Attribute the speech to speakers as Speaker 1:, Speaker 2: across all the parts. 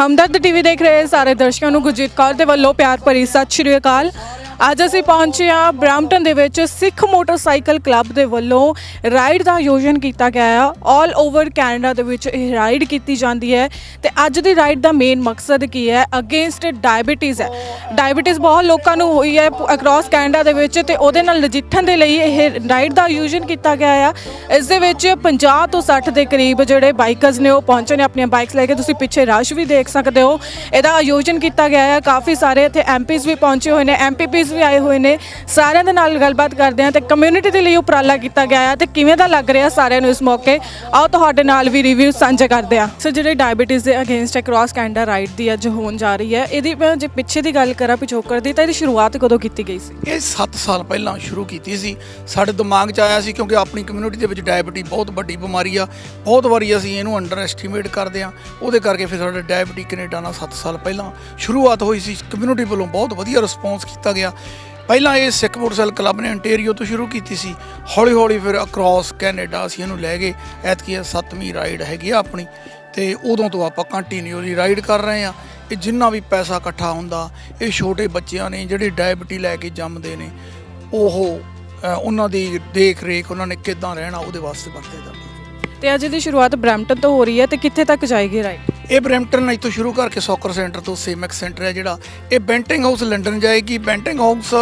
Speaker 1: ਹਮਦਰਦ TV ਦੇਖ ਰਹੇ ਸਾਰੇ ਦਰਸ਼ਕਾਂ ਨੂੰ ਗੁਰਜੀਤ ਕੌਰ ਦੇ ਵੱਲੋਂ ਪਿਆਰ ਭਰੀ ਸਤਿ ਸ਼੍ਰੀ ਅਕਾਲ। ਅੱਜ ਅਸੀਂ ਪਹੁੰਚੇ ਹਾਂ ਬ੍ਰਾਂਪਟਨ ਦੇ ਵਿੱਚ ਸਿੱਖ ਮੋਟਰਸਾਈਕਲ ਕਲੱਬ ਦੇ ਵੱਲੋਂ ਰਾਈਡ ਦਾ ਆਯੋਜਨ ਕੀਤਾ ਗਿਆ ਆ। 올 ਓਵਰ ਕੈਨੇਡਾ ਦੇ ਵਿੱਚ ਇਹ ਰਾਈਡ ਕੀਤੀ ਜਾਂਦੀ ਹੈ ਤੇ ਅੱਜ ਦੀ ਰਾਈਡ ਦਾ ਮੇਨ ਮਕਸਦ ਕੀ ਹੈ? ਅਗੇਂਸਟ ਡਾਇਬੀਟੀਜ਼ ਹੈ। ਡਾਇਬੀਟੀਜ਼ ਬਹੁਤ ਲੋਕਾਂ ਨੂੰ ਹੋਈ ਹੈ ਅਕ੍ਰੋਸ ਕੈਨੇਡਾ ਦੇ ਵਿੱਚ ਤੇ ਉਹਦੇ ਨਾਲ ਨਜਿੱਠਣ ਦੇ ਲਈ ਇਹ ਰਾਈਡ ਦਾ ਆਯੋਜਨ ਕੀਤਾ ਗਿਆ ਆ। ਇਸ ਦੇ ਵਿੱਚ 50 ਤੋਂ 60 ਦੇ ਕਰੀਬ ਜਿਹੜੇ ਬਾਈਕਰਸ ਨੇ ਉਹ ਪਹੁੰਚੇ ਨੇ ਆਪਣੀਆਂ ਬਾਈਕਸ ਲੈ ਕੇ। ਤੁਸੀਂ ਪਿੱਛੇ ਰਸ਼ ਵੀ ਦੇਖ ਸਕਦੇ ਹੋ। ਇਹਦਾ ਆਯੋਜਨ ਕੀਤਾ ਗਿਆ ਆ। ਕਾਫੀ ਸਾਰੇ ਇੱਥੇ ਐਮਪੀਜ਼ ਵੀ ਪਹੁੰਚੇ ਹੋਏ ਨੇ। ਐਮਪੀਪੀਜ਼ ਵੀ ਆਏ ਹੋਏ ਨੇ। ਸਾਰਿਆਂ ਦੇ ਨਾਲ ਗੱਲਬਾਤ ਕਰਦੇ ਹਾਂ ਤੇ ਕਮਿਊਨਿਟੀ ਦੇ ਲਈ ਉਪਰਾਲਾ ਕੀਤਾ ਗਿਆ ਹੈ ਤੇ ਕਿਵੇਂ ਦਾ ਲੱਗ ਰਿਹਾ ਸਾਰਿਆਂ ਨੂੰ ਇਸ ਮੌਕੇ? ਆਓ ਤੁਹਾਡੇ ਨਾਲ ਵੀ ਰਿਵਿਊ ਸਾਂਝੇ ਕਰਦੇ ਹਾਂ। ਸੋ ਜਿਹੜੇ ਡਾਇਬੀਟੀਜ਼ ਦੇ ਅਗੇਂਸਟ ਅਕ੍ਰੋਸ ਕੈਨੇਡਾ ਰਾਈਟ ਦੀ ਅੱਜ ਹੋਣ ਜਾ ਰਹੀ ਹੈ, ਇਹਦੀ ਮੈਂ ਜੇ ਪਿੱਛੇ ਦੀ ਗੱਲ ਕਰਾਂ ਪਿਛੋਕੜ ਦੀ, ਤਾਂ ਇਹਦੀ ਸ਼ੁਰੂਆਤ ਕਦੋਂ ਕੀਤੀ ਗਈ ਸੀ?
Speaker 2: ਇਹ 7 ਸਾਲ ਪਹਿਲਾਂ ਸ਼ੁਰੂ ਕੀਤੀ ਸੀ। ਸਾਡੇ ਦਿਮਾਗ 'ਚ ਆਇਆ ਸੀ ਕਿਉਂਕਿ ਆਪਣੀ ਕਮਿਊਨਿਟੀ ਦੇ ਵਿੱਚ ਡਾਇਬੀਟੀ ਬਹੁਤ ਵੱਡੀ ਬਿਮਾਰੀ ਆ। ਬਹੁਤ ਵਾਰੀ ਅਸੀਂ ਇਹਨੂੰ ਅੰਡਰ ਐਸਟੀਮੇਟ ਕਰਦੇ ਆ ਉਹਦੇ ਕਰਕੇ ਫਿਰ ਸਾਡਾ ਡਾਇਬੀਟੀ ਕੈਨੇਡਾ ਨਾਲ 7 ਸਾਲ ਪਹਿਲਾਂ ਸ਼ੁਰੂਆਤ ਹੋਈ ਸੀ। ਕਮਿਊਨਿਟੀ ਵੱਲੋਂ ਬਹੁਤ ਵਧੀਆ ਰਿਸਪੌਂਸ ਕੀਤਾ ਗਿਆ। ਪਹਿਲਾਂ ਇਹ ਸਿੱਖ ਮੋਟਰਸਾਈਕਲ ਕਲੱਬ ਨੇ ਅੰਟੇਰੀਓ ਤੋਂ ਸ਼ੁਰੂ ਕੀਤੀ ਸੀ। ਹੌਲੀ ਹੌਲੀ ਫਿਰ ਅਕ੍ਰੋਸ ਕੈਨੇਡਾ ਅਸੀਂ ਇਹਨੂੰ ਲੈ ਗਏ। ਐਤਕੀ ਇਹ ਸੱਤਵੀਂ ਰਾਈਡ ਹੈਗੀ ਆ ਆਪਣੀ। ਤੇ ਉਦੋਂ ਤੋਂ ਆਪਾਂ ਕੰਟੀਨਿਊਲੀ ਰਾਈਡ ਕਰ ਰਹੇ ਆ। ਇਹ ਜਿੰਨਾ ਵੀ ਪੈਸਾ ਇਕੱਠਾ ਹੁੰਦਾ ਇਹ ਛੋਟੇ ਬੱਚਿਆਂ ਨੇ ਜਿਹੜੇ ਡਾਇਬਟੀ ਲੈ ਕੇ ਜੰਮਦੇ ਨੇ ਉਹ ਅ, ਉਹਨਾਂ ਦੀ ਦੇਖ ਰੇਖ ਉਹਨਾਂ ਨੇ ਕਿੱਦਾਂ ਰਹਿਣਾ ਉਹਦੇ ਵਾਸਤੇ ਵਰਤੇ ਜਾਂਦੇ।
Speaker 1: ਤੇ ਅੱਜ ਦੀ ਸ਼ੁਰੂਆਤ ਬ੍ਰੈਂਪਟਨ ਤੋਂ ਹੋ ਰਹੀ ਹੈ ਤੇ ਕਿੱਥੇ ਤੱਕ ਜਾਏਗੀ ਰਾਈਡ
Speaker 2: ਇਹ ਬ੍ਰੈਂਪਟਨ ਇੱਥੋਂ ਸ਼ੁਰੂ ਕਰਕੇ ਸੌਕਰ ਸੈਂਟਰ ਤੋਂ ਸੇਮੈਕ ਸੈਂਟਰ ਹੈ ਜਿਹੜਾ ਇਹ ਬੈਂਟਿੰਗ ਹਾਊਸ ਲੰਡਨ ਜਾਏਗੀ। ਬੈਂਟਿੰਗ ਹਾਊਸ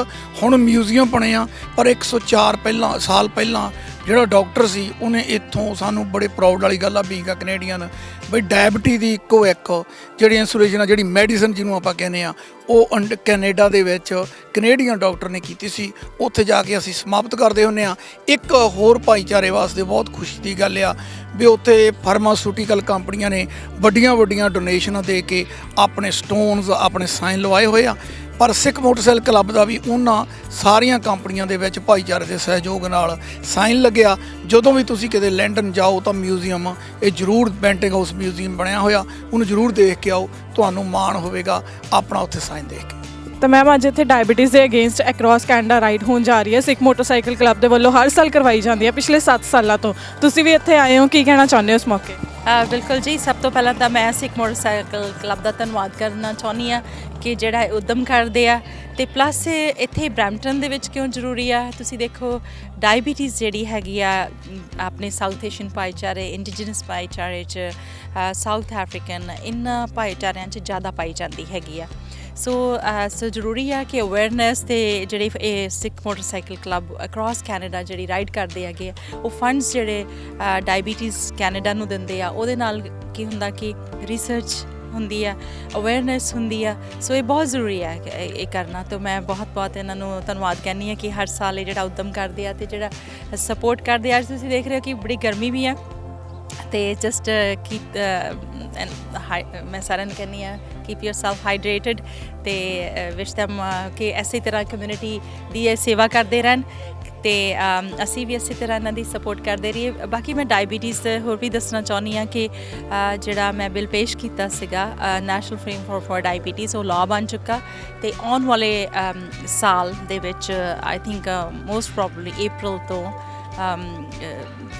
Speaker 2: ਹੁਣ ਮਿਊਜ਼ੀਅਮ ਬਣੇ ਆ, ਪਰ 104 ਪਹਿਲਾਂ, ਸਾਲ ਪਹਿਲਾਂ ਜਿਹੜਾ ਡਾਕਟਰ ਸੀ, ਉਹਨੇ ਇੱਥੋਂ ਸਾਨੂੰ ਬੜੇ ਪ੍ਰਾਊਡ ਵਾਲੀ ਗੱਲ ਆ, ਬੀਂਗ ਕੈਨੇਡੀਅਨ ਬਈ ਡਾਇਬਟੀ ਦੀ ਇੱਕੋ ਇੱਕ ਜਿਹੜੀ ਇਨਸੂਲੇਸ਼ਨ ਆ ਜਿਹੜੀ ਮੈਡੀਸਨ ਜਿਹਨੂੰ ਆਪਾਂ ਕਹਿੰਦੇ ਆ ਉਹ ਅੰਡ ਕੈਨੇਡਾ ਦੇ ਵਿੱਚ ਕੈਨੇਡੀਅਨ ਡਾਕਟਰ ਨੇ ਕੀਤੀ ਸੀ। ਉੱਥੇ ਜਾ ਕੇ ਅਸੀਂ ਸਮਾਪਤ ਕਰਦੇ ਹੁੰਨੇ ਆ ਇੱਕ ਹੋਰ ਭਾਈਚਾਰੇ ਵਾਸਤੇ ਬਹੁਤ ਖੁਸ਼ੀ ਦੀ ਗੱਲ ਆ ਵੀ ਉੱਥੇ ਫਾਰਮਾਸਿਊਟੀਕਲ ਕੰਪਨੀਆਂ ਨੇ ਵੱਡੀਆਂ ਵੱਡੀਆਂ ਡੋਨੇਸ਼ਨਾਂ ਦੇ ਕੇ ਆਪਣੇ ਸਟੋਨਸ ਆਪਣੇ ਸਾਈਨ ਲਵਾਏ ਹੋਏ ਆ। ਪਰ ਸਿੱਖ ਮੋਟਰਸਾਈਕਲ ਕਲੱਬ ਦਾ ਵੀ ਉਹਨਾਂ ਸਾਰੀਆਂ ਕੰਪਨੀਆਂ ਦੇ ਵਿੱਚ ਭਾਈਚਾਰੇ ਦੇ ਸਹਿਯੋਗ ਨਾਲ ਸਾਈਨ ਲੱਗਿਆ। ਜਦੋਂ ਵੀ ਤੁਸੀਂ ਕਿਤੇ ਲੰਡਨ ਜਾਓ ਤਾਂ ਮਿਊਜ਼ੀਅਮ, ਇਹ ਜ਼ਰੂਰ ਬੈਂਟਿੰਗ ਹਾਊਸ ਮਿਊਜ਼ੀਅਮ ਬਣਿਆ ਹੋਇਆ, ਉਹਨੂੰ ਜ਼ਰੂਰ ਦੇਖ ਕੇ ਆਓ, ਤੁਹਾਨੂੰ ਮਾਣ ਹੋਵੇਗਾ ਆਪਣਾ ਉੱਥੇ ਸਾਈਨ ਦੇਖ ਕੇ।
Speaker 1: ਤਾਂ ਮੈਮ, ਅੱਜ ਇੱਥੇ ਡਾਇਬੀਟੀਜ਼ ਦੇ ਅਗੇਂਸਟ ਅਕ੍ਰੋਸ ਕੈਨੇਡਾ ਰਾਈਡ ਹੋਣ ਜਾ ਰਹੀ ਹੈ। ਸਿੱਖ ਮੋਟਰਸਾਈਕਲ ਕਲੱਬ ਦੇ ਵੱਲੋਂ ਹਰ ਸਾਲ ਕਰਵਾਈ ਜਾਂਦੀ ਹੈ ਪਿਛਲੇ 7 ਸਾਲਾਂ ਤੋਂ। ਤੁਸੀਂ ਵੀ ਇੱਥੇ ਆਏ ਹੋ, ਕੀ ਕਹਿਣਾ ਚਾਹੁੰਦੇ ਹੋ ਇਸ ਮੌਕੇ?
Speaker 3: ਬਿਲਕੁਲ ਜੀ, ਸਭ ਤੋਂ ਪਹਿਲਾਂ ਤਾਂ ਮੈਂ ਸਿੱਖ ਮੋਟਰਸਾਈਕਲ ਕਲੱਬ ਦਾ ਧੰਨਵਾਦ ਕਰਨਾ ਚਾਹੁੰਦੀ ਆ ਕਿ ਜਿਹੜਾ ਇਹ ਉਦਮ ਕਰਦੇ ਆ। ਤੇ ਪਲੱਸ ਇੱਥੇ ਬ੍ਰੈਂਪਟਨ ਦੇ ਵਿੱਚ ਕਿਉਂ ਜ਼ਰੂਰੀ ਆ? ਤੁਸੀਂ ਦੇਖੋ ਡਾਇਬੀਟੀਜ਼ ਜਿਹੜੀ ਹੈਗੀ ਆ ਆਪਣੇ ਸਾਊਥ ਏਸ਼ੀਅਨ ਭਾਈਚਾਰੇ ਇੰਡੀਜਨਸ ਭਾਈਚਾਰੇ ਚ ਸਾਊਥ ਅਫਰੀਕਨ ਇਨ ਭਾਈਚਾਰਿਆਂ ਚ ਜ਼ਿਆਦਾ ਪਾਈ ਜਾਂਦੀ ਹੈਗੀ ਆ। ਸੋ ਸੋ ਜ਼ਰੂਰੀ ਆ ਕਿ ਅਵੇਅਰਨੈਸ ਤੇ ਜਿਹੜੇ ਇਹ Sikh motorcycle club across Canada ਜਿਹੜੀ ਰਾਈਡ ਕਰਦੇ ਹੈਗੇ ਆ, ਉਹ ਫੰਡਸ ਜਿਹੜੇ ਡਾਇਬੀਟੀਜ਼ ਕੈਨੇਡਾ ਨੂੰ ਦਿੰਦੇ ਆ ਉਹਦੇ ਨਾਲ ਕੀ ਹੁੰਦਾ ਕਿ ਰਿਸਰਚ ਹੁੰਦੀ ਆ ਅਵੇਅਰਨੈਸ ਹੁੰਦੀ ਆ ਸੋ ਇਹ ਬਹੁਤ ਜ਼ਰੂਰੀ ਹੈ ਇਹ ਕਰਨਾ ਤਾਂ ਮੈਂ ਬਹੁਤ ਬਹੁਤ ਇਹਨਾਂ ਨੂੰ ਧੰਨਵਾਦ ਕਹਿੰਦੀ ਆ ਕਿ ਹਰ ਸਾਲ ਇਹ ਜਿਹੜਾ ਉਦਮ ਕਰਦੇ ਆ ਤੇ ਜਿਹੜਾ ਸਪੋਰਟ ਕਰਦੇ ਆ ਅੱਜ ਤੁਸੀਂ ਦੇਖ ਰਹੇ ਹੋ ਕਿ ਬੜੀ ਗਰਮੀ ਵੀ ਆ ਤੇ ਜਸਟ ਕੀਪ ਮੈਂ ਸਾਰਿਆਂ ਨੂੰ ਕਹਿੰਦੀ ਆ ਕੀਪ ਯੋਰਸੈਲਫ ਹਾਈਡਰੇਟਡ ਤੇ ਵਿਸ਼ them ਅ, ਕਿ ਐਸੀ ਤਰ੍ਹਾਂ ਕਮਿਊਨਿਟੀ ਦੀ ਇਹ ਸੇਵਾ ਕਰਦੇ ਰਹਿਣ ਤੇ ਅਸੀਂ ਵੀ ਇਸੇ ਤਰ੍ਹਾਂ ਇਹਨਾਂ ਦੀ ਸਪੋਰਟ ਕਰਦੇ ਰਹੀਏ। ਬਾਕੀ ਮੈਂ ਡਾਇਬੀਟੀਜ਼ ਹੋਰ ਵੀ ਦੱਸਣਾ ਚਾਹੁੰਦੀ ਆ ਕਿ ਜਿਹੜਾ ਮੈਂ ਬਿੱਲ ਪੇਸ਼ ਕੀਤਾ ਸੀਗਾ national frame for for diabetes ਉਹ ਲਾਅ ਬਣ ਚੁੱਕਾ ਤੇ ਆਉਣ ਵਾਲੇ ਸਾਲ ਦੇ ਵਿੱਚ I think most probably April ਤੋਂ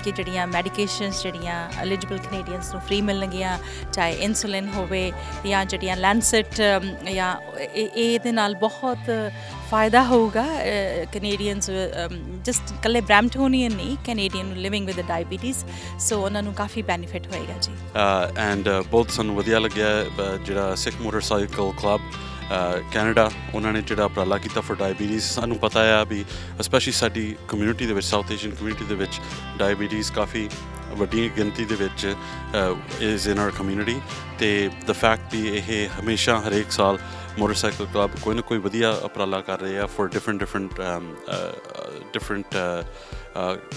Speaker 3: ਕਿ ਜਿਹੜੀਆਂ ਮੈਡੀਕੇਸ਼ਨਸ ਜਿਹੜੀਆਂ ਐਲੀਜੀਬਲ ਕੈਨੇਡੀਅਨਸ ਨੂੰ ਫ੍ਰੀ ਮਿਲਣਗੀਆਂ, ਚਾਹੇ ਇਨਸੂਲਿਨ ਹੋਵੇ ਜਾਂ ਜਿਹੜੀਆਂ ਲੈਂਸਟ ਜਾਂ ਇਹਦੇ ਨਾਲ ਬਹੁਤ ਫਾਇਦਾ ਹੋਊਗਾ ਕੈਨੇਡੀਅਨਸ ਜਸਟ ਕੱਲੇ ਬ੍ਰੈਂਪਟੋਨੀਅਨ ਨਹੀਂ Canadian living with diabetes so ਉਹਨਾਂ ਨੂੰ ਕਾਫੀ ਬੈਨੀਫਿਟ ਹੋਏਗਾ ਜੀ।
Speaker 4: uh, ਐਂਡ uh, ਬਹੁਤ ਸਾਨੂੰ ਵਧੀਆ ਲੱਗਿਆ ਜਿਹੜਾ ਸਿੱਖ ਮੋਟਰਸਾਈਕਲ ਕਲੱਬ ਕੈਨੇਡਾ, ਉਹਨਾਂ ਨੇ ਜਿਹੜਾ ਉਪਰਾਲਾ ਕੀਤਾ ਫॉर ਡਾਇਬੀਟੀਜ਼ ਸਾਨੂੰ ਪਤਾ ਆ ਵੀ ਸਪੈਸ਼ਲੀ ਸਾਡੀ ਕਮਿਊਨਿਟੀ ਦੇ ਵਿੱਚ ਸਾਊਥ ਏਸ਼ੀਅਨ ਕਮਿਊਨਿਟੀ ਦੇ ਵਿੱਚ ਡਾਇਬੀਟੀਜ਼ ਕਾਫੀ ਵੱਡੀ ਗਿਣਤੀ ਦੇ ਵਿੱਚ ਇਜ਼ ਇਨ ਆਰ ਕਮਿਊਨਿਟੀ ਤੇ ਦ ਫੈਕਟ ਵੀ ਇਹ ਹਮੇਸ਼ਾ ਹਰੇਕ ਸਾਲ ਮੋਟਰਸਾਈਕਲ ਕਲੱਬ ਕੋਈ ਨਾ ਕੋਈ ਵਧੀਆ ਉਪਰਾਲਾ ਕਰ ਰਹੇ ਆ ਫॉर ਡਿਫਰੈਂਟ ਡਿਫਰੈਂਟ ਡਿਫਰੈਂਟ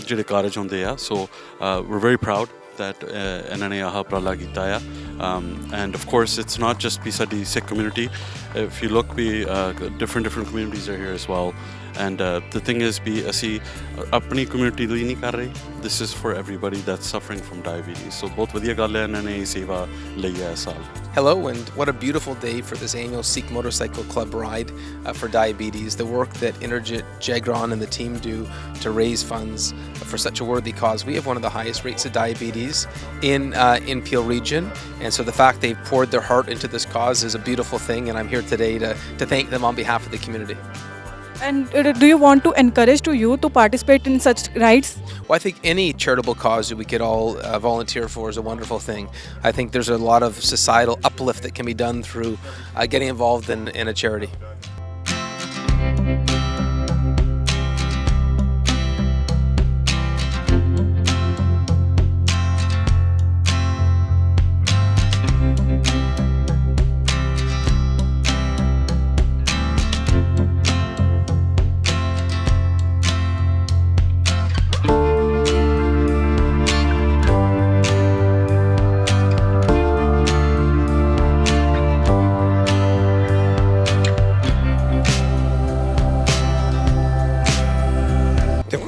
Speaker 4: ਜਿਹੜੇ ਕਾਰਜ ਹੁੰਦੇ ਆ so we very proud that uh, Enanayaha Pralagitaya. Um, and of course, it's not just Pisadi Sikh community. If you look, we uh, different different communities are here as well. And uh, the thing is, be asi uh, uh, apni community lini kare. This is for everybody that's suffering from diabetes. So both vadiya gal hai seva saal.
Speaker 5: Hello, and what a beautiful day for this annual Sikh Motorcycle Club ride uh, for diabetes. The work that Energit Jagron and the team do to raise funds for such a worthy cause. We have one of the highest rates of diabetes diabetes in uh, in Peel region, and so the fact they've poured their heart into this cause is a beautiful thing, and I'm here today to to thank them on behalf of the community.
Speaker 1: And uh, do you want to encourage to you to participate in such rides?
Speaker 5: Well, I think any charitable cause that we could all uh, volunteer for is a wonderful thing. I think there's a lot of societal uplift that can be done through uh, getting involved in, in a charity.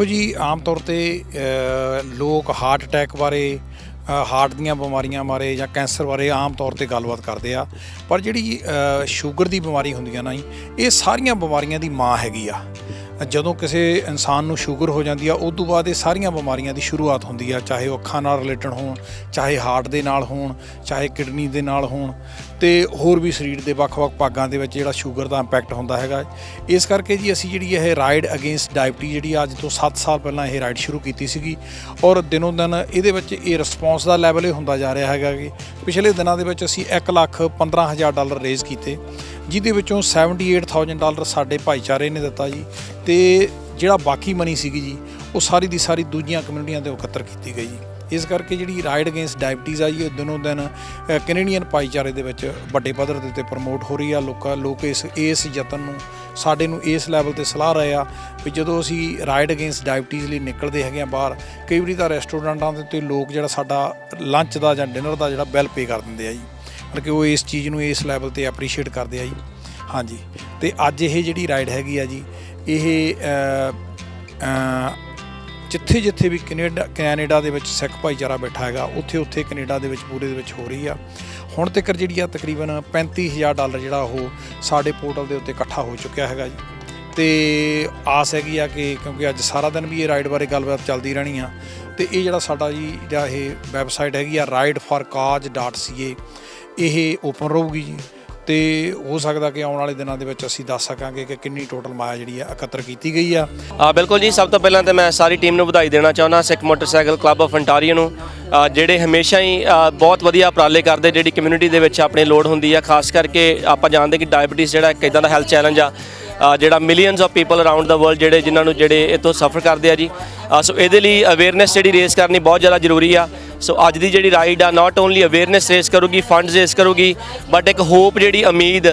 Speaker 6: ਦੇਖੋ ਜੀ, ਆਮ ਤੌਰ ਤੇ ਲੋਕ heart attack ਬਾਰੇ heart ਦੀਆਂ ਬਿਮਾਰੀਆਂ ਬਾਰੇ ਜਾਂ ਕੈਂਸਰ ਬਾਰੇ ਆਮ ਤੌਰ ਤੇ ਗੱਲਬਾਤ ਕਰਦੇ ਆ। ਪਰ ਜਿਹੜੀ ਸ਼ੂਗਰ ਦੀ ਬਿਮਾਰੀ ਹੁੰਦੀ ਆ ਨਾ ਜੀ, ਇਹ ਸਾਰੀਆਂ ਬਿਮਾਰੀਆਂ ਦੀ ਮਾਂ ਹੈਗੀ ਆ। ਜਦੋਂ ਕਿਸੇ ਇਨਸਾਨ ਨੂੰ ਸ਼ੂਗਰ ਹੋ ਜਾਂਦੀ ਆ ਉਸ ਤੋਂ ਬਾਅਦ ਇਹ ਸਾਰੀਆਂ ਬਿਮਾਰੀਆਂ ਦੀ ਸ਼ੁਰੂਆਤ ਹੁੰਦੀ ਆ, ਚਾਹੇ ਉਹ ਅੱਖਾਂ ਨਾਲ ਰਿਲੇਟਡ ਹੋਣ, ਚਾਹੇ ਹਾਰਟ ਦੇ ਨਾਲ ਹੋਣ, ਚਾਹੇ ਕਿਡਨੀ ਦੇ ਨਾਲ ਹੋਣ ਤੇ ਹੋਰ ਵੀ ਸਰੀਰ ਦੇ ਵੱਖ-ਵੱਖ ਭਾਗਾਂ ਦੇ ਵਿੱਚ ਜਿਹੜਾ ਸ਼ੂਗਰ ਦਾ ਇੰਪੈਕਟ ਹੁੰਦਾ ਹੈਗਾ। ਇਸ ਕਰਕੇ ਜੀ ਅਸੀਂ ਜਿਹੜੀ ਇਹ ਰਾਈਡ ਅਗੇਂਸਟ ਡਾਇਬਟੀ ਜਿਹੜੀ ਅੱਜ ਤੋਂ 7 ਸਾਲ ਪਹਿਲਾਂ ਇਹ ਰਾਈਡ ਸ਼ੁਰੂ ਕੀਤੀ ਸੀਗੀ ਔਰ ਦਿਨੋਂ ਦਿਨ ਇਹਦੇ ਵਿੱਚ ਇਹ ਰਿਸਪੌਂਸ ਦਾ ਲੈਵਲ ਇਹ ਹੁੰਦਾ ਜਾ ਰਿਹਾ ਹੈਗਾ ਕਿ ਪਿਛਲੇ ਦਿਨਾਂ ਦੇ ਵਿੱਚ ਅਸੀਂ 1 ਲੱਖ 15000 ਡਾਲਰ ਰੇਜ਼ ਕੀਤੇ, ਜਿਹਦੇ ਵਿੱਚੋਂ 78000 ਡਾਲਰ ਸਾਡੇ ਭਾਈਚਾਰੇ ਨੇ ਦਿੱਤਾ ਜੀ, ਤੇ ਜਿਹੜਾ ਬਾਕੀ ਮਨੀ ਸੀਗੀ ਜੀ, ਉਹ ਸਾਰੀ ਦੀ ਸਾਰੀ ਦੂਜੀਆਂ ਕਮਿਊਨਿਟੀਆਂ ਦੇ ਇਕੱਤਰ ਕੀਤੀ ਗਈ ਜੀ। ਇਸ ਕਰਕੇ ਜਿਹੜੀ ਰਾਈਡ ਅਗੇਂਸਟ ਡਾਇਬਟੀਜ਼ ਆ ਜੀ, ਉਹ ਦਿਨੋਂ ਦਿਨ ਕੈਨੇਡੀਅਨ ਭਾਈਚਾਰੇ ਦੇ ਵਿੱਚ ਵੱਡੇ ਪੱਧਰ ਦੇ ਉੱਤੇ ਪ੍ਰਮੋਟ ਹੋ ਰਹੀ ਆ। ਲੋਕਾਂ, ਲੋਕ ਇਸ ਇਸ ਯਤਨ ਨੂੰ, ਸਾਡੇ ਨੂੰ ਇਸ ਲੈਵਲ ਤੇ ਸਲਾਹ ਰਹੇ ਆ ਵੀ ਜਦੋਂ ਅਸੀਂ ਰਾਈਡ ਅਗੇਂਸਟ ਡਾਇਬਟੀਜ਼ ਲਈ ਨਿਕਲਦੇ ਹੈਗੇ ਆ ਬਾਹਰ, ਕਈ ਵਾਰੀ ਤਾਂ ਰੈਸਟੋਰੈਂਟਾਂ ਦੇ ਉੱਤੇ ਲੋਕ ਜਿਹੜਾ ਸਾਡਾ ਲੰਚ ਦਾ ਜਾਂ ਡਿਨਰ ਦਾ ਜਿਹੜਾ ਬਿੱਲ ਪੇ ਕਰ ਦਿੰਦੇ ਆ ਜੀ। ਮਤਲਬ ਕਿ ਉਹ ਇਸ ਚੀਜ਼ ਨੂੰ ਇਸ ਲੈਵਲ ਤੇ ਐਪਰੀਸ਼ੀਏਟ ਕਰਦੇ ਆ ਜੀ। ਹਾਂਜੀ। ਤੇ ਅੱਜ ਇਹ ਜਿਹੜੀ ਰਾਈਡ ਹੈਗੀ ਆ ਜੀ, ਇਹ ਜਿੱਥੇ ਜਿੱਥੇ ਵੀ ਕੈਨੇਡਾ ਕੈਨੇਡਾ ਦੇ ਵਿੱਚ ਸਿੱਖ ਭਾਈਚਾਰਾ ਬੈਠਾ ਹੈਗਾ ਉੱਥੇ ਉੱਥੇ ਕੈਨੇਡਾ ਦੇ ਵਿੱਚ, ਪੂਰੇ ਦੇ ਵਿੱਚ ਹੋ ਰਹੀ ਆ। ਹੁਣ ਤੱਕ ਜਿਹੜੀ ਆ ਤਕਰੀਬਨ 35000 ਡਾਲਰ ਜਿਹੜਾ ਉਹ ਸਾਡੇ ਪੋਰਟਲ ਦੇ ਉੱਤੇ ਇਕੱਠਾ ਹੋ ਚੁੱਕਿਆ ਹੈਗਾ ਜੀ। ਤੇ ਆਸ ਹੈਗੀ ਆ ਕਿ ਕਿਉਂਕਿ ਅੱਜ ਸਾਰਾ ਦਿਨ ਵੀ ਇਹ ਰਾਈਡ ਬਾਰੇ ਗੱਲਬਾਤ ਚੱਲਦੀ ਰਹਿਣੀ ਆ। ਤੇ ਇਹ ਜਿਹੜਾ ਸਾਡਾ ਜੀ, ਜਿਹੜਾ ਇਹ ਵੈਬਸਾਈਟ ਹੈਗੀ ਆ rideforcause.ca ਇਹ ਓਪਨ ਰਹੂਗੀ ਜੀ। ਤੇ ਹੋ ਸਕਦਾ ਕਿ ਆਉਣ ਵਾਲੇ ਦਿਨਾਂ ਦੇ ਵਿੱਚ ਅਸੀਂ ਦੱਸ ਸਕਾਂਗੇ ਕਿ ਕਿੰਨੀ ਟੋਟਲ ਮਾਇਆ ਜਿਹੜੀ ਆ ਇਕੱਤਰ ਕੀਤੀ ਗਈ ਆ।
Speaker 7: ਆ ਬਿਲਕੁਲ ਜੀ। ਸਭ ਤੋਂ ਪਹਿਲਾਂ ਤੇ ਮੈਂ ਸਾਰੀ ਟੀਮ ਨੂੰ ਵਧਾਈ ਦੇਣਾ ਚਾਹੁੰਦਾ Sikh motorcycle club of Ontario ਨੂੰ। ਆ, ਜਿਹੜੇ ਹਮੇਸ਼ਾ ਹੀ ਆ, ਬਹੁਤ ਵਧੀਆ ਉਪਰਾਲੇ ਕਰਦੇ ਜਿਹੜੀ ਕਮਿਊਨਿਟੀ ਦੇ ਵਿੱਚ ਆਪਣੀ ਲੋੜ ਹੁੰਦੀ ਆ। ਖਾਸ ਕਰਕੇ ਆਪਾਂ ਜਾਣਦੇ ਕਿ ਡਾਇਬੀਟੀਜ਼ ਜਿਹੜਾ ਇੱਕ ਇਦਾਂ ਦਾ ਹੈਲਥ ਚੈਲੰਜ ਆ, ਜਿਹੜਾ millions of people around the world ਜਿਹੜੇ ਜਿਨ੍ਹਾਂ ਨੂੰ ਜਿਹੜੇ ਇਹ ਸਫਰ ਕਰਦੇ ਆ ਜੀ। ਸੋ ਇਹਦੇ ਲਈ ਅਵੇਅਰਨੈਸ ਜਿਹੜੀ ਰੇਸ ਕਰਨੀ ਬਹੁਤ ਜ਼ਿਆਦਾ ਜ਼ਰੂਰੀ ਆ। ਸੋ ਅੱਜ ਦੀ ਜਿਹੜੀ ਰਾਈਡ ਆ ਨਾਟ ਓਨਲੀ ਅਵੇਅਰਨੈਸ ਰੇਸ ਕਰੂਗੀ ਫੰਡਸ ਰੇਸ ਕਰੂਗੀ ਬਟ ਇੱਕ ਹੋਪ ਜਿਹੜੀ ਉਮੀਦ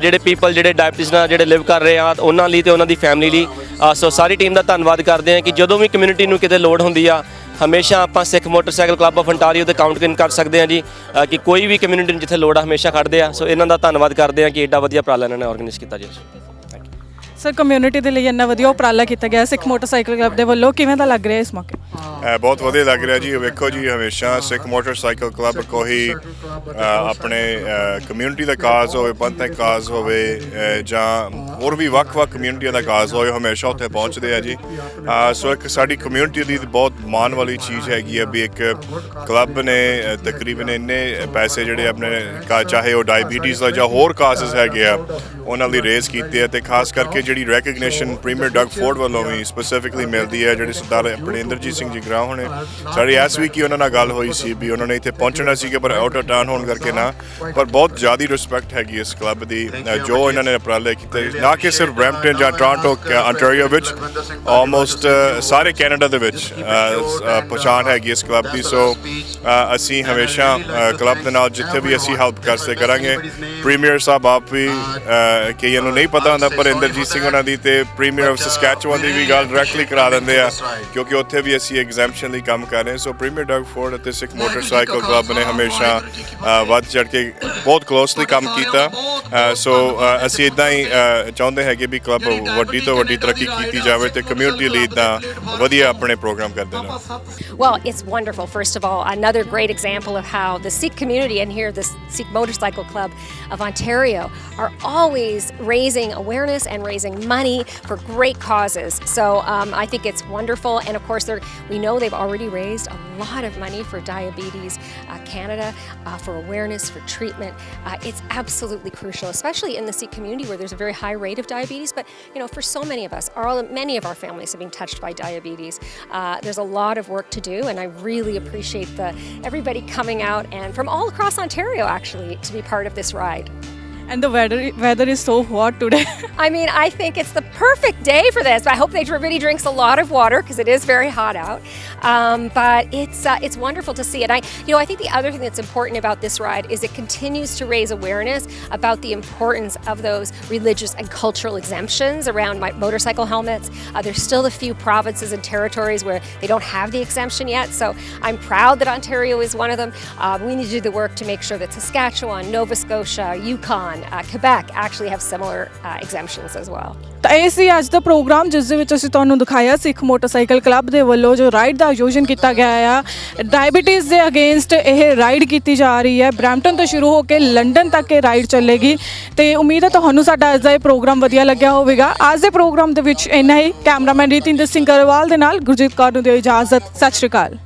Speaker 7: ਜਿਹੜੇ ਪੀਪਲ ਜਿਹੜੇ ਡਾਇਬਟੀਜ਼ ਨਾਲ ਜਿਹੜੇ ਲਿਵ ਕਰ ਰਹੇ ਆ, ਉਹਨਾਂ ਲਈ ਤੇ ਉਹਨਾਂ ਦੀ ਫੈਮਿਲੀ ਲਈ। ਸੋ ਸਾਰੀ ਟੀਮ ਦਾ ਧੰਨਵਾਦ ਕਰਦੇ ਆ ਕਿ ਜਦੋਂ ਵੀ ਕਮਿਊਨਿਟੀ ਨੂੰ ਕਿਤੇ ਲੋੜ ਹੁੰਦੀ ਆ, ਹਮੇਸ਼ਾ ਆਪਾਂ Sikh motorcycle club of Ontario ਤੇ ਕਾਊਂਟ ਇਨ ਕਰ ਸਕਦੇ ਆ ਜੀ। ਕਿ ਕੋਈ ਵੀ ਕਮਿਊਨਿਟੀ ਨੂੰ ਜਿੱਥੇ ਲੋੜ ਆ, ਹਮੇਸ਼ਾ ਖੜਦੇ ਆ। ਸੋ ਇਹਨਾਂ ਦਾ ਧੰਨਵਾਦ ਕਰਦੇ ਆ ਕਿ ਐਡਾ ਵਧੀਆ ਉਪਰਾਲਾ ਇਹਨਾਂ ਨੇ ਆਰਗੇਨਾਈਜ਼ ਕੀਤਾ ਜੀ।
Speaker 1: ਸਰ ਕਮਿਊਨਿਟੀ ਦੇ ਲਈ ਇੰਨਾ ਵਧੀਆ ਉਪਰਾਲਾ ਕੀਤਾ ਗਿਆ ਸਿੱਖ ਮੋਟਰਸਾਈਕਲ ਕਲੱਬ ਦੇ ਵੱਲੋਂ। ਕਿਵੇਂ ਦਾ ਲੱਗ ਰਿਹਾ ਇਸ ਮੌਕੇ?
Speaker 8: ਅ, ਬਹੁਤ ਵਧੀਆ ਲੱਗ ਰਿਹਾ ਜੀ। ਵੇਖੋ ਜੀ ਹਮੇਸ਼ਾ ਸਿੱਖ ਮੋਟਰਸਾਈਕਲ ਕਲੱਬ ਕੋਈ ਆਪਣੇ ਕਮਿਊਨਿਟੀ ਦਾ ਕਾਜ਼ ਹੋਵੇ ਪੰਥਕ ਕਾਜ਼ ਹੋਵੇ ਜਾਂ ਹੋਰ ਵੀ ਵੱਖ-ਵੱਖ ਕਮਿਊਨਿਟੀਆਂ ਦਾ ਕਾਜ਼ ਹੋਵੇ ਹਮੇਸ਼ਾ ਉੱਥੇ ਪਹੁੰਚਦੇ ਆ ਜੀ। ਸੋ ਇੱਕ ਸਾਡੀ ਕਮਿਊਨਿਟੀ ਦੀ ਬਹੁਤ ਮਾਣ ਵਾਲੀ ਚੀਜ਼ ਹੈਗੀ ਆ ਵੀ ਇੱਕ ਕਲੱਬ ਨੇ ਤਕਰੀਬਨ ਇੰਨੇ ਪੈਸੇ ਜਿਹੜੇ ਆਪਣੇ ਕਾ- ਚਾਹੇ ਉਹ ਡਾਇਬੀਟੀਜ਼ ਦਾ ਜਾਂ ਹੋਰ ਕਾਜ਼ਸ ਹੈਗੇ ਆ ਉਹਨਾਂ ਲਈ ਰੇਜ਼ ਕੀਤੇ ਆ ਤੇ ਖਾਸ ਕਰਕੇ ਜਿਹੜੀ ਰੈਕਗਨੀਸ਼ਨ ਪ੍ਰੀਮੀਅਰ ਡਗ ਫੋਰਡ ਵੱਲੋਂ ਵੀ ਸਪੈਸੀਫਿਕਲੀ ਮਿਲਦੀ ਹੈ ਜਿਹੜੇ ਸਰਦਾਰ ਆਪਣੇ ਇੰਦਰਜੀਤ ਸਿੰਘ ਜੀ ਗਰਾਹ ਹੋਣੇ। ਸਾਡੀ ਐਸ ਵੀ ਕੀ ਉਹਨਾਂ ਨਾਲ ਗੱਲ ਹੋਈ ਸੀ ਵੀ ਉਹਨਾਂ ਨੇ ਇੱਥੇ ਪਹੁੰਚਣਾ ਸੀ ਕਿ ਪਰ ਆਊਟ ਆਫ ਟਾਊਨ ਹੋਣ ਕਰਕੇ ਨਾ। ਪਰ ਬਹੁਤ ਜ਼ਿਆਦੀ ਰਿਸਪੈਕਟ ਹੈਗੀ ਇਸ ਕਲੱਬ ਦੀ। ਜੋ ਇਹਨਾਂ ਨੇ ਉਪਰਾਲੇ ਕੀਤੇ ਨਾ ਕਿ ਸਿਰਫ ਬ੍ਰੈਂਪਟਨ ਜਾਂ ਟੋਰਾਂਟੋ ਅੰਟਾਰੀਓ ਵਿੱਚ ਆਲਮੋਸਟ ਸਾਰੇ ਕੈਨੇਡਾ ਦੇ ਵਿੱਚ ਪਛਾਣ ਹੈਗੀ ਇਸ ਕਲੱਬ ਦੀ। ਸੋ ਅਸੀਂ ਹਮੇਸ਼ਾ ਕਲੱਬ ਦੇ ਨਾਲ ਜਿੱਥੇ ਵੀ ਅਸੀਂ ਹੈਲਪ ਕਰ ਸਕਦੇ ਕਰਾਂਗੇ ਪ੍ਰੀਮੀਅਰ ਸਾਹਿਬ ਆਪ ਵੀ ਅ, ਕਈਆਂ ਨੂੰ ਨਹੀਂ ਪਤਾ ਹੁੰਦਾ ਪਰ ਇੰਦਰਜੀਤ ਸਿੰਘ ਉਹਨਾਂ ਦੀ ਤੇ ਪ੍ਰੀਮੀਅਰ ਆਫ ਸਸਕੈਚੁਅਨ ਦੀ ਵੀ ਗੱਲ ਡਾਇਰੈਕਟਲੀ ਕਰਾ ਦਿੰਦੇ ਆ ਕਿਉਂਕਿ ਉੱਥੇ ਵੀ ਅਸੀਂ ਐਗਜ਼ੈਂਪਸ਼ਨ ਲਈ ਕੰਮ ਕਰ ਰਹੇ ਹਾਂ। ਸੋ ਪ੍ਰੀਮੀਅਰ ਡਗ ਫੋਰਡ ਅਤੇ ਸਿੱਖ ਮੋਟਰਸਾਈਕਲ ਕਲੱਬ ਨੇ ਹਮੇਸ਼ਾ ਅ, ਵੱਧ ਚੜ ਕੇ ਬਹੁਤ ਕਲੋਸਲੀ ਕੰਮ ਕੀਤਾ। ਅ, ਸੋ ਅ, ਅਸੀਂ ਇਦਾਂ ਹੀ ਅ, ਚਾਹੁੰਦੇ ਹੈਗੇ ਵੀ ਕਲੱਬ ਵੱਡੀ ਤੋਂ ਵੱਡੀ ਤਰੱਕੀ ਕੀਤੀ ਜਾਵੇ ਤੇ ਕਮਿਊਨਿਟੀ ਲਈ ਇਦਾਂ ਵਧੀਆ ਆਪਣੇ ਪ੍ਰੋਗਰਾਮ ਕਰਦੇ ਰਹੋ
Speaker 9: Well, it's wonderful. First of all, another great example of how the Sikh community and here the Sikh Motorcycle Club of Ontario are always raising awareness and raising money for great causes. So um, I think it's wonderful. And of course, we know they've already raised a lot of money for Diabetes uh, Canada uh, for awareness, for treatment. Uh, it's absolutely crucial, especially in the Sikh community where there's a very high rate of diabetes. But you know, for so many of us, all, many of our families have been touched by diabetes. Uh, there's a lot of work to do, and I really appreciate the everybody coming out and from all across Ontario actually to be part of this ride.
Speaker 1: And the weather weather is so hot today.
Speaker 9: I mean, I think it's the perfect day for this. I hope everybody drinks a lot of water because it is very hot out. Um, but it's uh, it's wonderful to see it. I, you know, I think the other thing that's important about this ride is it continues to raise awareness about the importance of those religious and cultural exemptions around motorcycle helmets. Uh, there's still a few provinces and territories where they don't have the exemption yet. So I'm proud that Ontario is one of them. Uh, we need to do the work to make sure that Saskatchewan, Nova Scotia, Yukon, uh, Quebec actually have similar uh, exemptions as well.
Speaker 1: ਤਾਂ ਇਹ ਸੀ ਅੱਜ ਦਾ programme ਜਿਸ ਦੇ ਵਿੱਚ ਅਸੀਂ ਤੁਹਾਨੂੰ ਦਿਖਾਇਆ ਸਿੱਖ motorcycle club ਦੇ ਵੱਲੋਂ ਜੋ ਰਾਈਡ ਦਾ ਆਯੋਜਨ ਕੀਤਾ ਗਿਆ ਆ। ਡਾਇਬੀਟੀਜ਼ ਦੇ ਅਗੇਂਸਟ ਇਹ ਰਾਈਡ ਕੀਤੀ ਜਾ ਰਹੀ ਹੈ। ਬ੍ਰੈਂਪਟਨ ਤੋਂ ਸ਼ੁਰੂ ਹੋ ਕੇ ਲੰਡਨ ਤੱਕ ਇਹ ਰਾਈਡ ਚੱਲੇਗੀ। ਤੇ ਉਮੀਦ ਹੈ ਤੁਹਾਨੂੰ ਸਾਡਾ ਅੱਜ ਦਾ ਇਹ ਪ੍ਰੋਗਰਾਮ ਵਧੀਆ ਲੱਗਿਆ ਹੋਵੇਗਾ। ਅੱਜ ਦੇ ਪ੍ਰੋਗਰਾਮ ਦੇ ਵਿੱਚ ਇੰਨਾ ਹੀ। ਕੈਮਰਾਮੈਨ ਰੀਤਿੰਦਰ ਸਿੰਘ ਕਰਵਾਲ ਦੇ ਨਾਲ ਗੁਰਜੀਤ ਕੌਰ ਨੂੰ ਦਿਓ ਇਜਾਜ਼ਤ। ਸਤਿ ਸ਼੍ਰੀ ਅਕਾਲ।